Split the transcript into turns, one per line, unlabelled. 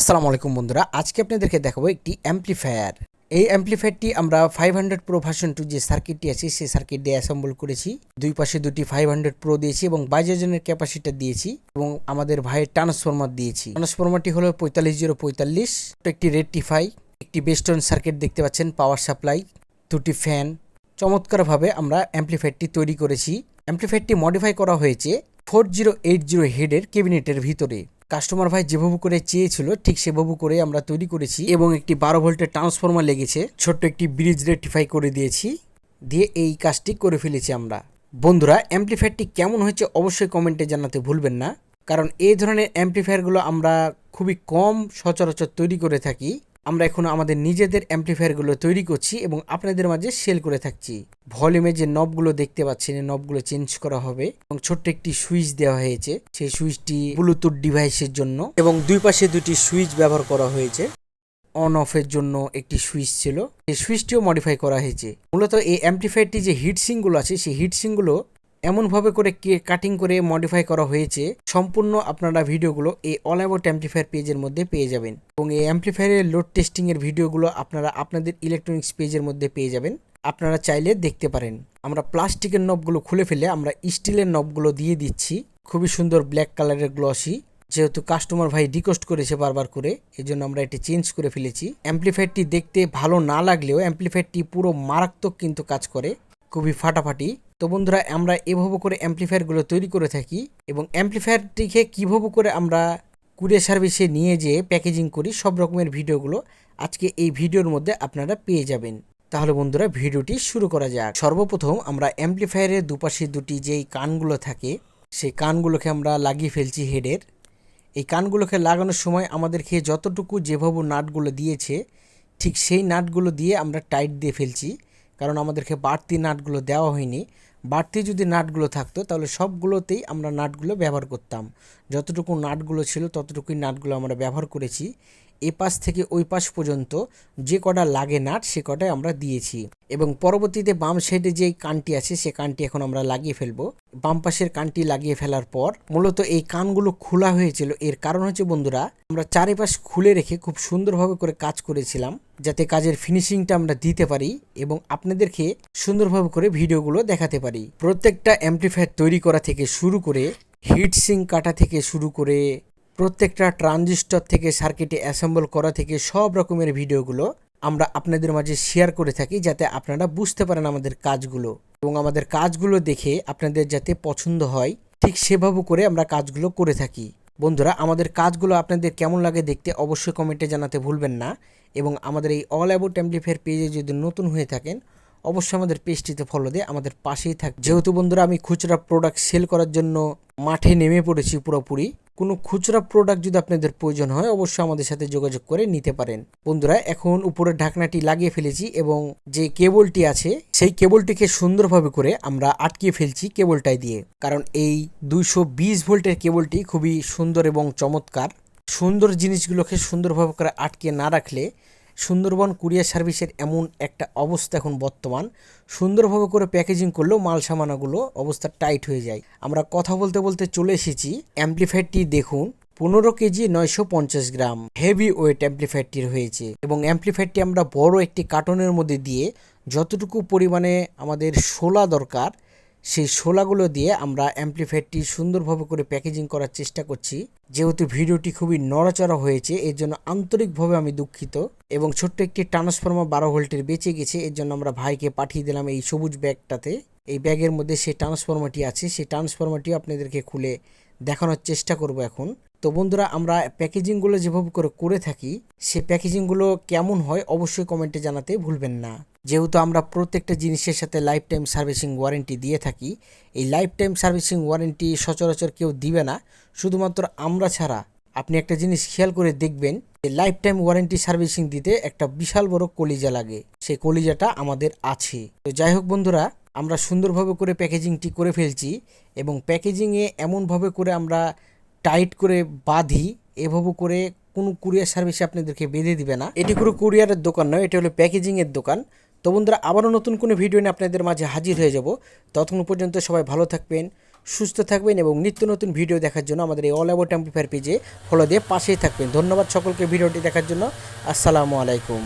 আসসালামু আলাইকুম বন্ধুরা, আজকে আপনাদেরকে দেখাবো একটি অ্যাম্পলিফায়ার এই অ্যাম্পলিফায়ারটি আমরা five hundred pro version two যে সার্কিটটি আছে, সেই সার্কিট দিয়ে অ্যাসেম্বল করেছি। দুই পাশে দুটি ফাইভ হান্ড্রেড প্রো দিয়েছি এবং বাইশ জনের ক্যাপাসিটি দিয়েছি এবং আমাদের ভাইয়ের ট্রান্সফরমার দিয়েছি। ট্রান্সফরমারটি হলো পঁয়তাল্লিশ জিরো পঁয়তাল্লিশ একটি রেকটিফাই একটি বেস্টন সার্কিট দেখতে পাচ্ছেন পাওয়ার সাপ্লাই দুটি ফ্যান চমৎকারভাবে আমরা অ্যাম্পলিফায়ারটি তৈরি করেছি। অ্যাম্পলিফায়ারটি মডিফাই করা হয়েছে ফোর জিরো এইট জিরো হেডের ক্যাবিনেটের ভিতরে। কাস্টমার ভাই যেভাবে করে চেয়েছিল, ঠিক সেভাবে করে আমরা তৈরি করেছি এবং একটি বারো ভোল্টের ট্রান্সফর্মার লেগেছে। ছোট্ট একটি ব্রিজ রেটিফাই করে দিয়েছি। দিয়ে এই কাজটি করে ফেলেছি আমরা। বন্ধুরা অ্যাম্পলিফায়ারটি কেমন হয়েছে অবশ্যই কমেন্টে জানাতে ভুলবেন না। কারণ এই ধরনের অ্যাম্পলিফায়ারগুলো আমরা খুবই কম সচরাচর তৈরি করে থাকি। আমরা এখন আমাদের নিজেদের অ্যাম্পলিফায়ারগুলো তৈরি করছি এবং আপনাদের মাঝে সেল করে থাকছি। ভলিউমে যে নবগুলো দেখতে পাচ্ছেন, এই নবগুলো চেঞ্জ করা হবে এবং ছোট্ট একটি সুইচ দেওয়া হয়েছে। সেই সুইচটি ব্লুটুথ ডিভাইসের জন্য এবং দুই পাশে দুটি সুইচ ব্যবহার করা হয়েছে। অন অফের জন্য একটি সুইচ ছিল। এই সুইচটিও মডিফাই করা হয়েছে। মূলত এই অ্যাম্পলিফায়ারটি যে হিটসিংগুলো আছে, সেই হিটসিংগুলো এমনভাবে করে কাটিং করে মডিফাই করা হয়েছে, সম্পূর্ণ আপনারা ভিডিওগুলো এই অল অ্যাবাউট অ্যাম্পলিফায়ার পেজের মধ্যে পেয়ে যাবেন। এবং এই অ্যাম্পলিফায়ারের লোড টেস্টিং এর ভিডিওগুলো আপনারা আপনাদের ইলেকট্রনিক্স পেজের মধ্যে পেয়ে যাবেন। আপনারা চাইলে দেখতে পারেন। আমরা প্লাস্টিকের নবগুলো খুলে ফেলে আমরা স্টিলের নবগুলো দিয়ে দিচ্ছি। খুবই সুন্দর ব্ল্যাক কালারের গ্লসি যেহেতু কাস্টমার ভাই রিকোয়েস্ট করেছে বারবার করে এই জন্য আমরা এটি চেঞ্জ করে ফেলেছি। অ্যাম্পলিফায়ারটি দেখতে ভালো না লাগলেও অ্যাম্পলিফায়ারটি পুরো মারাত্মক কিন্তু কাজ করে। খুবই ফাটাফাটি। তো বন্ধুরা, আমরা এভাবে করে অ্যাম্পলিফায়ারগুলো তৈরি করে থাকি এবং অ্যাম্পলিফায়ারটিকে কীভাবে করে আমরা কুরিয়ার সার্ভিসে নিয়ে যেয়ে প্যাকেজিং করি, সব রকমের ভিডিওগুলো আজকে এই ভিডিওর মধ্যে আপনারা পেয়ে যাবেন। তাহলে বন্ধুরা, ভিডিওটি শুরু করা যাক। সর্বপ্রথম আমরা অ্যাম্পলিফায়ারের দুপাশে দুটি যেই কানগুলো থাকে, সেই কানগুলোকে আমরা লাগিয়ে ফেলছি হেডের। এই কানগুলোকে লাগানোর সময় আমাদেরকে যতটুকু যেভাবে নাটগুলো দিয়েছে, ঠিক সেই নাটগুলো দিয়ে আমরা টাইট দিয়ে ফেলছি। কারণ আমাদেরকে বাড়তি নাটগুলো দেওয়া হয়নি। বাড়তি যদি নাটগুলো থাকতো, তাহলে সবগুলোতেই আমরা নাটগুলো ব্যবহার করতাম। যতটুকু নাটগুলো ছিল, ততটুকুই নাটগুলো আমরা ব্যবহার করেছি। এ পাশ থেকে ওই পাশ পর্যন্ত যে কটা লাগে নাট, সে কটাই আমরা দিয়েছি। এবং পরবর্তীতে বাম সাইডে যে কানটি আছে, সে কানটি এখন আমরা লাগিয়ে ফেলব। বাম পাশের কানটি লাগিয়ে ফেলার পর মূলত এই কানগুলো খোলা হয়েছিল। এর কারণ হচ্ছে, বন্ধুরা, আমরা চারিপাশ খুলে রেখে খুব সুন্দরভাবে করে কাজ করেছিলাম, যাতে কাজের ফিনিশিংটা আমরা দিতে পারি এবং আপনাদেরকে সুন্দরভাবে করে ভিডিওগুলো দেখাতে পারি। প্রত্যেকটা অ্যাম্পলিফায়ার তৈরি করা থেকে শুরু করে, হিট সিং কাটা থেকে শুরু করে প্রত্যেকটা ট্রানজিস্টর থেকে সার্কিটে অ্যাসেম্বল করা থেকে সব রকমের ভিডিওগুলো আমরা আপনাদের মাঝে শেয়ার করে থাকি যাতে আপনারা বুঝতে পারেন আমাদের কাজগুলো। এবং আমাদের কাজগুলো দেখে আপনাদের যাতে পছন্দ হয়, ঠিক সেভাবে করে আমরা কাজগুলো করে থাকি। বন্ধুরা, আমাদের কাজগুলো আপনাদের কেমন লাগে দেখতে অবশ্যই কমেন্টে জানাতে ভুলবেন না। এবং আমাদের এই অল অ্যাবাউট অ্যাম্পলিফায়ার পেজে যদি নতুন হয়ে থাকেন, অবশ্যই আমাদের পেজটিতে ফলো দিয়ে আমাদের পাশেই থাক। যেহেতু বন্ধুরা, আমি খুচরা প্রোডাক্ট সেল করার জন্য মাঠে নেমে পড়েছি পুরোপুরি। কোনো খুচরা প্রোডাক্ট যদি আপনাদের প্রয়োজন হয়, অবশ্যই আমাদের সাথে যোগাযোগ করে নিতে পারেন। বন্ধুরা, এখন উপরের ঢাকনাটি লাগিয়ে ফেলেছি এবং যে কেবলটি আছে, সেই কেবলটিকে সুন্দরভাবে করে আমরা আটকে ফেলছি কেবলটাই দিয়ে। কারণ এই দুইশো বিশ ভোল্টের কেবলটি খুবই সুন্দর এবং চমৎকার। সুন্দর জিনিসগুলোকে সুন্দরভাবে করে আটকে না রাখলে সুন্দরবন কুরিয়ার সার্ভিসের এমন একটা অবস্থা এখন বর্তমান। সুন্দরভাবে করে প্যাকেজিং করলেও মাল সামানাগুলো অবস্থা টাইট হয়ে যায়। আমরা কথা বলতে বলতে চলে এসেছি অ্যাম্পলিফায়ারটি দেখুন। পনেরো কেজি নয়শো পঞ্চাশ গ্রাম হেভি ওয়েট অ্যাম্পলিফায়ারটির হয়েছে এবং অ্যাম্পলিফায়ারটি আমরা বড় একটি কার্টনের মধ্যে দিয়ে যতটুকু পরিমাণে আমাদের শোলা দরকার সেই শোলাগুলো দিয়ে আমরা অ্যাম্পলিফায়ারটি সুন্দরভাবে করে প্যাকেজিং করার চেষ্টা করছি। যেহেতু ভিডিওটি খুবই নড়াচড়া হয়েছে, এর জন্য আন্তরিকভাবে আমি দুঃখিত এবং ছোট্ট একটি ট্রান্সফর্মার বারো ভোল্টের বেঁচে গেছে, এর জন্য আমরা ভাইকে পাঠিয়ে দিলাম এই সবুজ ব্যাগটাতে। এই ব্যাগের মধ্যে সেই ট্রান্সফর্মারটি আছে, সেই ট্রান্সফর্মারটিও আপনাদেরকে খুলে দেখানোর চেষ্টা করব এখন। তো বন্ধুরা, আমরা প্যাকেজিংগুলো যেভাবে করে করে থাকি, সে প্যাকেজিংগুলো কেমন হয় অবশ্যই কমেন্টে জানাতে ভুলবেন না। যেহেতু আমরা প্রত্যেকটা জিনিসের সাথে লাইফ টাইম সার্ভিসিং ওয়ারেন্টি দিয়ে থাকি, এই লাইফ টাইম সার্ভিসিং ওয়ারেন্টি সচরাচর কেউ দিবে না। শুধুমাত্র আমরা ছাড়া। আপনি একটা জিনিস খেয়াল করে দেখবেন যে লাইফ টাইম ওয়ারেন্টি সার্ভিসিং দিতে একটা বিশাল বড় কলিজা লাগে। সেই কলিজাটা আমাদের আছে। তো যাই হোক বন্ধুরা, আমরা সুন্দরভাবে করে প্যাকেজিংটি করে ফেলছি এবং প্যাকেজিংয়ে এমনভাবে করে আমরা টাইট করে বাঁধি, এভাবে করে কোনো কুরিয়ার সার্ভিসে আপনাদেরকে বেঁধে দিবে না। এটি কোনো কুরিয়ারের দোকান নয়, এটা হলো প্যাকেজিংয়ের দোকান। তো বন্ধুরা, আবারও নতুন কোনো ভিডিও নিয়ে আপনাদের মাঝে হাজির হয়ে যাব। ততক্ষণ পর্যন্ত সবাই ভালো থাকবেন, সুস্থ থাকবেন এবং নিত্য নতুন ভিডিও দেখার জন্য আমাদের এই অল অ্যাবাউট অ্যাম্পলিফায়ার পেজে ফলো দিয়ে পাশেই থাকবেন। ধন্যবাদ সকলকে ভিডিওটি দেখার জন্য। আসসালামু আলাইকুম।